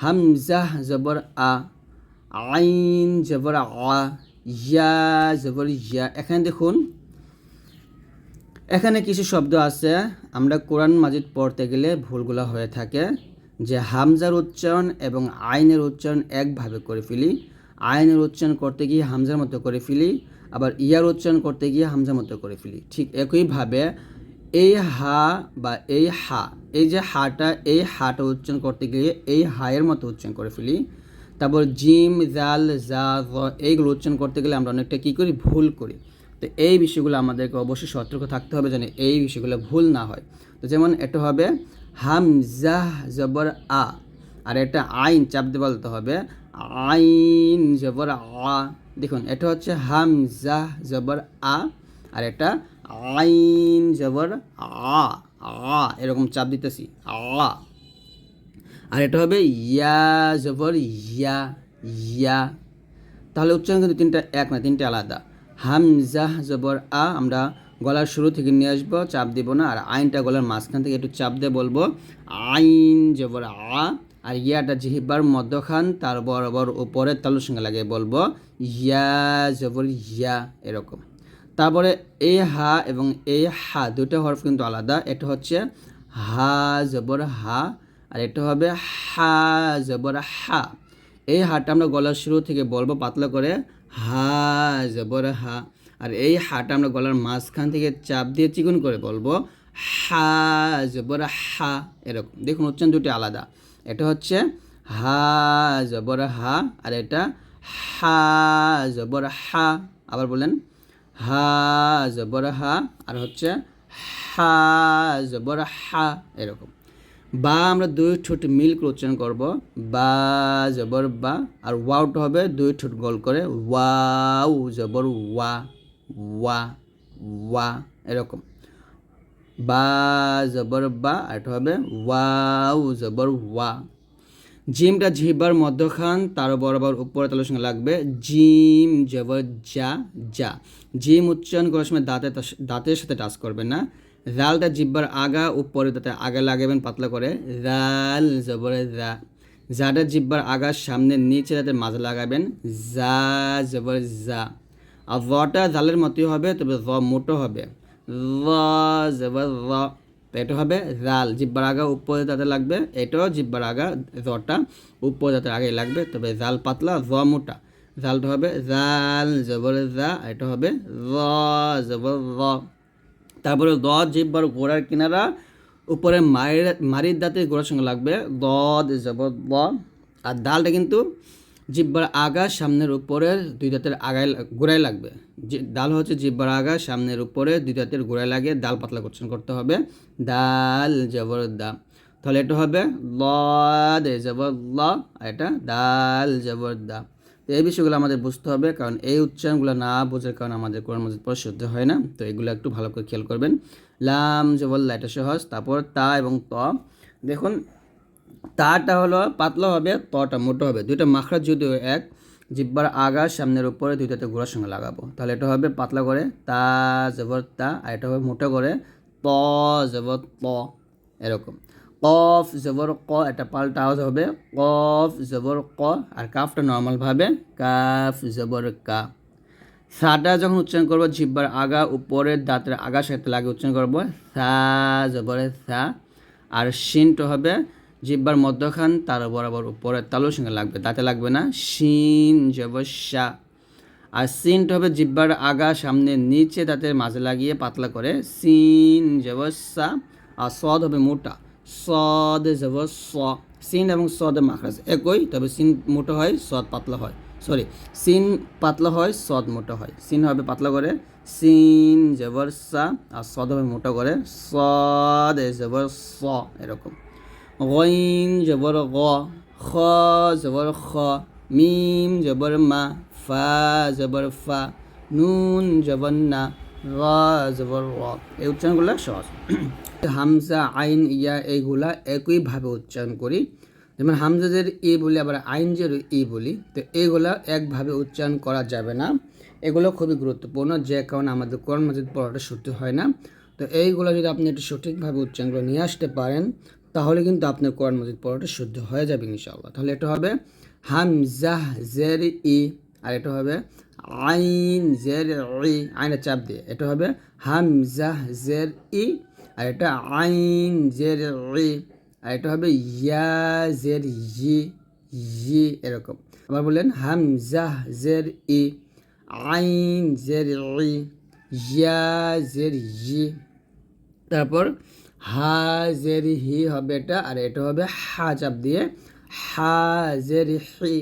হামজা জবর আ আইন জবর আ ইয়া জবর ইয়া এখানে দেখুন, এখানে কিছু শব্দ আছে। আমরা কোরআন মাজিদ পড়তে গেলে ভুলগুলো হয়ে থাকে। যে হামজার উচ্চারণ এবং আইনের উচ্চারণ একভাবে করে ফেলি। আইনের উচ্চারণ করতে গিয়ে হামজার মতো করে ফেলি। আবার ইয়ার উচ্চারণ করতে গিয়ে হামজার মতো করে ফেলি। ঠিক একইভাবে এই হা বা এই হা, এই যে হাটা, এই হাটা উচ্চারণ করতে গিয়ে এই হায়ের মতো উচ্চারণ করে ফেলি। তারপর জিম, জাল, জা এইগুলো উচ্চারণ করতে গেলে আমরা অনেকটা কী করি? ভুল করি। তো এই বিষয়গুলো আমাদেরকে অবশ্যই সতর্ক থাকতে হবে যেন এই বিষয়গুলো ভুল না হয়। তো যেমন এটা হবে হামজাহ জবর আ, আর এটা আইন চাপ দিয়ে বলতে হবে। আইন জবর আ, দেখুন এটা হচ্ছে হামজাহ জবর আ, আর এটা আইন জবর, আ আ, এরকম চাপ দিতেছি, আ। আর এটা হবে ইয়া জবর, ইয়া ইয়া। তাহলে উচ্চারণ কিন্তু তিনটা এক না, তিনটা আলাদা। হামজাহ জবর, আ, আমরা গলার শুরু থেকে নিয়ে আসব, চাপ দিব না। আর আইনটা গলার মাঝখান থেকে একটু চাপ দিয়ে বলব, আইন জবর, আ। আর ইয়াটা জিহিবার মধ্যখান, তার বরাবর উপরের তালুর সঙ্গে লাগিয়ে বলব, ইয়া জবর, ইয়া, এরকম। তারপরে এই হা এবং এই হা দুটো হরফ কিন্তু আলাদা। এটা হচ্ছে হা জবর হা আর এটা হবে হা জবর হা। এই হাটা আমরা গলার শুরু থেকে বলব পাতলা করে হা জবর হা। আর এই হাটা আমরা গলার মাঝখান থেকে চাপ দিয়ে চিকন করে বলব হা জবর হা এরকম। দেখুন উচ্চারণ দুটি আলাদা। এটা হচ্ছে হা জবর হা আর এটা হা জবর হা। আবার বলেন হা জবর হা আর হচ্ছে হা জবর হা এরকম। বা আমরা দুই ঠোঁট মিল করে উচ্চারণ করব, বা, জবর, বা, আর ওয়াওটা হবে দুই ঠোঁট গোল করে ওয়াও, জবর, ওয়া ওয়া ওয়া, এরকম। বা, জবর, বা, আর হবে ওয়াও, জবর, ওয়া। জিমটা জিহ্বার মধ্যখান তার বরাবর উপরে তালের সঙ্গে লাগবে জিম জবর যা যা জিম উচ্চারণ করার সময় দাঁতে দাঁতের সাথে টাচ করবেন না। জালটা জিব্বার আগা উপরে দাঁতে আগা লাগাবেন পাতলা করে। জাল জবরে জা। জাটা জিব্বার আগার সামনে নিচে দাঁতের মাঝে লাগাবেন। জা জবর জা। আর রটা জালের মতোই হবে, তবে র মোটো হবে। র জবর র। তো এটা হবে জাল জিব্বার আগা উপরে দাঁতে লাগবে এটাও জিব্বার আগা রটা উপরে দাঁতের আগে লাগবে, তবে জাল পাতলা, জ মোটা। জালটা হবে জাল জবর জা এটা হবে র জবর র তারপরে দ জিব্বার গোড়ার কিনারা, উপরে মায়ের মারির দাঁতের গোড়ার সঙ্গে লাগবে দ জবর দ আর ডালটা কিন্তু জিব্বার আগা সামনের উপরে দুই দাঁতের আগায় গোড়ায় লাগবে। যে ডাল হচ্ছে জিব্বার আগা সামনের উপরে দুই দাঁতের গোড়ায় লাগে ডাল পাতলা করছেন, করতে হবে। ডাল জবর দা। তাহলে এটা হবে ল, দে জবর ল এটা ডাল জবর দা। তো এই বিষয়গুলো আমাদের বুঝতে হবে, কারণ এই উচ্চারণগুলো না বোঝার কারণে আমাদের কোরআন মজিদ পড়া শুদ্ধ হয় না। তো এগুলো একটু ভালো করে খেয়াল করবেন। লাম জবল্লা এটা সহজ। তারপর তা এবং ত। দেখুন তাটা হলো পাতলা হবে তটা মোটো হবে। দুইটা মাখরাজ যদিও এক, জিব্বার আগা সামনের উপরে দুইটাতে ঘোড়ার সঙ্গে লাগাবো। তাহলে এটা হবে পাতলা করে, তা জবর তা, আর এটা হবে মোটো করে, ত জবর ত, এরকম। কফ জবর ক, এটা পাল্টা আওয়াজ হবে, কফ জবর ক, আর কাফটা নর্মালভাবে কাফ জবর কা। সাটা যখন উচ্চারণ করব, জিব্বার আগা উপরের দাঁতের আগা সাথে লাগে উচ্চারণ করব, সা জবরে সা। আর শিনটা হবে জিব্বার মধ্যখান, তার বরাবর উপরের তালুর সঙ্গে লাগবে। দাঁতে লাগবে না, শিন জবর সা আর সিনটা হবে জিব্বার আগা, সামনে নিচে দাঁতের মাঝে লাগিয়ে পাতলা করে সিন জবর সা আর সদ হবে মোটা, সদ যাব স সিন এবং সদ মাখরাজ একই, তবে সিন মোটো হয়, সদ পাতলা হয়। সরি, সিন পাতলা হয়, সদ মোটা হয়। সিন হবে পাতলা করে সিন জবর সা আর সদ হবে মোটা করে সদ জবর স এরকম। গইন জবর গ খ জবর খ মিম জবর মা ফা জবর ফা নুন জবর র জবর র এই উচ্চারণগুলো সহজ। হামজা, আইন, ইয়া এইগুলা একইভাবে উচ্চারণ করি। যেমন হামজাদের ই বলি, আবার আইন যে ই বলি, তো এইগুলা একভাবে উচ্চারণ করা যাবে না। এগুলো খুবই গুরুত্বপূর্ণ, যে কারণে আমাদের কোরআন মাজিদ পড়াটা সত্যি হয় না। তো এইগুলো যদি আপনি একটু সঠিকভাবে উচ্চারণ করে নিয়ে আসতে পারেন তাহলে কিন্তু আপনার কোরআন মজিদ পড়াটা শুদ্ধ হয়ে যাবে ইনশাআল্লাহ। তাহলে এটা হবে হামজাহ জের ই আর এটা হবে আইন জের ই আইনের চাপ দিয়ে। এটা হবে হামজাহ জের ই আর এটা আইন জের ই আর এটা হবে ইয়া জের ই ই এরকম। আবার বললেন হামজাহ জের ই আইন জের ই ইয়া জের ই তারপর হা জের হি হবে এটা, আর এটা হবে হা চাপ দিয়ে হা জের হি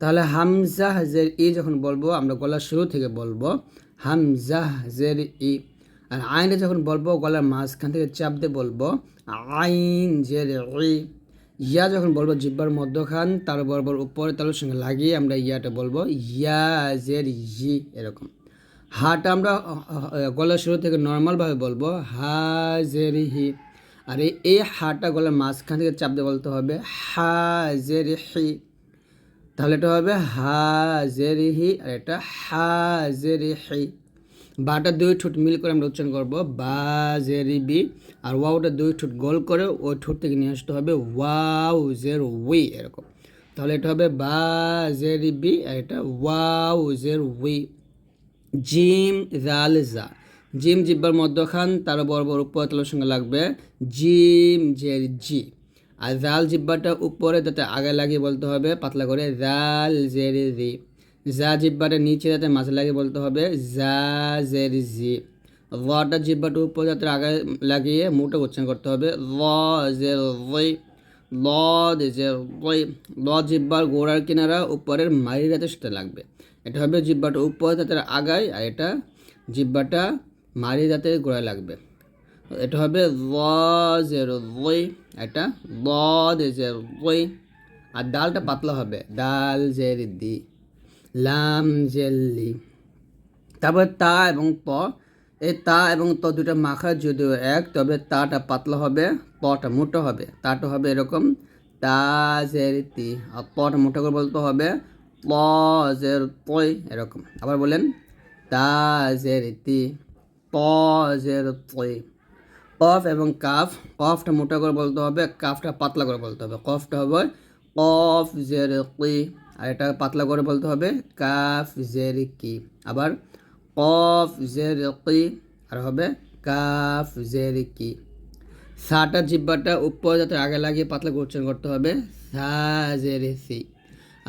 তাহলে হামজা জের ই যখন বলব, আমরা গলার শুরু থেকে বলব, হামজা জের ই আর আইনে যখন বলব, গলার মাঝখান থেকে চাপ দিয়ে বলব, আইন জের ই ইয়া যখন বলব, জিব্বার মধ্যখান, তার বরাবর উপরে তালুর সঙ্গে লাগিয়ে আমরা ইয়াটা বলব, ইয়া জের ই এরকম। হাটা আমরা গলার শুরু থেকে নর্মালভাবে বলব। হা জের হি আর এই- হাটা গলার মাঝখান থেকে চাপ দিয়ে বলতে হবে হা জের হি তাহলে এটা হবে হা জের হি আর এটা হা জের হি বাটা দুই ঠোঁট মিল করে আমরা উচ্চারণ করব বা জেরি বি আর ওয়াওটা দুই ঠোঁট গোল করে ওই ঠোঁট থেকে নিয়ে আসতে হবে ওয়াও জের উই, এরকম। তাহলে এটা হবে বা জেরি বি আর এটা ওয়াও জের উই। জিম জাল জা জিম জিব্বার মধ্যখান তার বরাবর উপর তলার সঙ্গে লাগবে জিম জের জি আর জাল জিব্বাটা উপরে যাতে আগে লাগিয়ে বলতে হবে, পাতলা করে জাল জের জি জা জিব্বাটা নিচে যাতে মাঝে লাগিয়ে বলতে হবে, জা জের জি রটা জিব্বাটা উপর যাতে আগে লাগিয়ে মুখটা উচ্চারণ করতে হবে, ল জের ওই ল জের ল জিব্বার গোড়ার কিনারা উপরের মারির সাথে লাগবে। এটা হবে জিব্বাটা উপরে দাঁতের আগায় আর এটা জিব্বাটা মারি দাঁতের গোড়ায় লাগবে। এটা হবে ওই এটা জের ওই আর ডালটা পাতলা হবে, ডাল, জের, দি, লাম জেল্লি তারপর তা এবং প, এই তা এবং ত দুটো মাখা যদিও এক, তবে তাটা পাতলা হবে, পটা মোটা হবে। তাটা হবে এরকম, তা, জের তি আর পটা মোটা করে বলতে হবে জের তই এরকম। আবার বলেন, তা জের তি, প জের তই কফ এবং কাফ, কফটা মোটা করে বলতে হবে, কাফটা পাতলা করে বলতে হবে। কফটা হবে কফ জের কি আর এটা পাতলা করে বলতে হবে, কাফ জের কি। আবার কফ জের কি আর হবে কাফ জের কি। সাটা জিব্বাটা উপর যাতে আগে লাগিয়ে পাতলা উচ্চারণ করতে হবে, সা জের সি।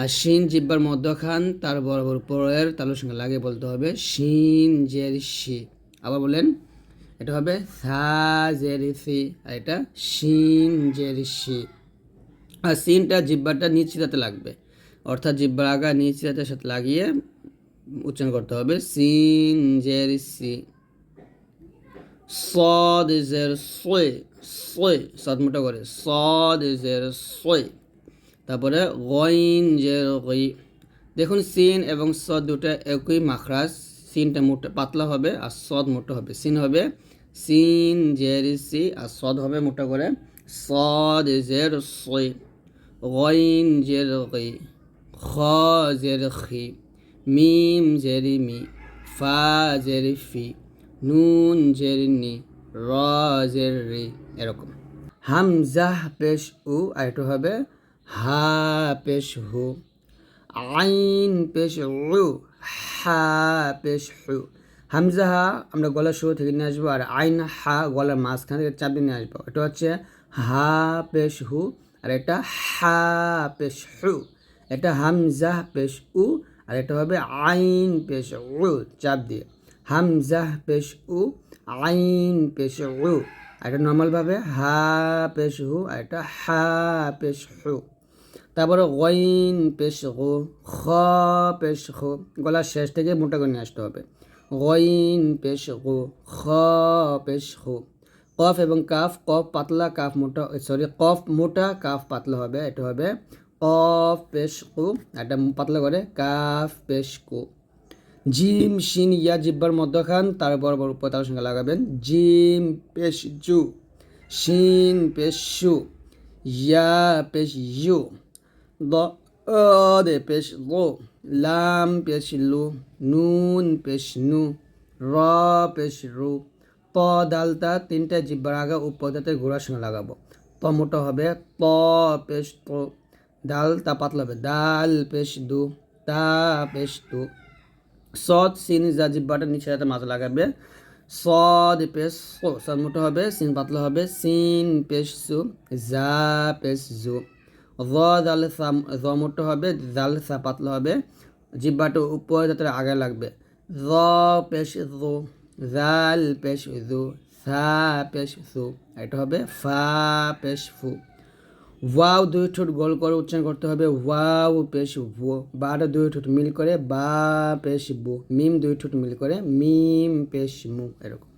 আর শিন জিব্বার মধ্যখান, তার বরাবর পরের তালুর সঙ্গে লাগে বলতে হবে শিন জের শি। আবার বলেন, এটা হবে সা জের সি, আর এটা শিন জের শি। আর সিনটা জিব্বাটা নিচিতাতে লাগবে। অর্থাৎ জিব্বার আগা নিচিতাতের সাথে লাগিয়ে উচ্চারণ করতে হবে সিন জের সি সদ জের সোয় সয় সদমুটা করে, সদ জের সয় তারপরে গইন জের গই, দেখুন সিন এবং সদ দুটো একই মাখরাজ। সিনটা মোটা পাতলা হবে আর সদ মোটা হবে। সিন হবে সিন জের সি আর সদ হবে মোটা করে সদ জের সই। গইন জের গই, খ জের খি, মিম জেরি মি, ফা জেরি ফি, নুন জের নি, র জের রি, এরকম। হামজাহ পেশ উ আর হবে হা পেশ হু, আইন পেশ উ হা পেশ হু। হামজা হা, আমরা গলার শুরু থেকে নিয়ে আসব, আর আইন হা গলার মাঝখান থেকে চাপ দিয়ে নিয়ে আসব। এটা হচ্ছে হা পেশ হু, আর এটা হা পেশ হু। এটা হামজা পেশ উ, আর এটা হবে আইন পেশ উ চাপ দিয়ে। হামজা পেশ উ, আইন পেশ উ আর এটা নর্মালভাবে হা পেশ হু, আর এটা হা পেশ হু। তারপরে গইন পেশ গো খ পেশ খো গলার শেষ থেকে মোটা করে নিয়ে আসতে হবে। গইন পেশ গো খ পেশ খো কফ এবং কাফ, কফ পাতলা, কাফ মোটা সরি কফ মোটা, কাফ পাতলা হবে, এটা হবে কফ পেশ কু এটা পাতলা করে, কাফ পেশ কু জিম, শিন, ইয়া, জিব্বার মধ্যখান, তার বরাবর উপর তার সঙ্গে লাগাবেন। জিম পেশ জু শিন পেশ শু ইয়া পেশ ইউ দ দে পেশ লো লাম পেশ লু নুন পেশ নু র পেশ রু প দালতা তিনটা জিব্বার আগা উপদাতে ঘোড়ার সঙ্গে লাগাবো প ত মোটা হবে ত পেশ তো দাল তা পাতলা হবে দাল পেশ দু তা পেশ দু সদ সিন যা জিব্বাটা নিচে যাতে মাঝে লাগাবে সদ পেশ সদ মোটা হবে সিন পাতলা হবে সিন পেশ সু জা পেশ জু জ দাল সা, জ মোটা হবে, জাল সা পাতলা হবে জিব্বাটা উপরে যাতে আগে লাগবে। জ পেশ জু, জাল পেশ জু, সা পেশ সু এটা হবে ফা পেশ ফু। ওয়াও দুই ঠোঁট গোল করে উচ্চারণ করতে হবে, ওয়াও পেশ ভু। বাটা দুই ঠোঁট মিল করে, বা পেশ বু। মিম দুই ঠোঁট মিল করে, মিম পেশ মু, এরকম।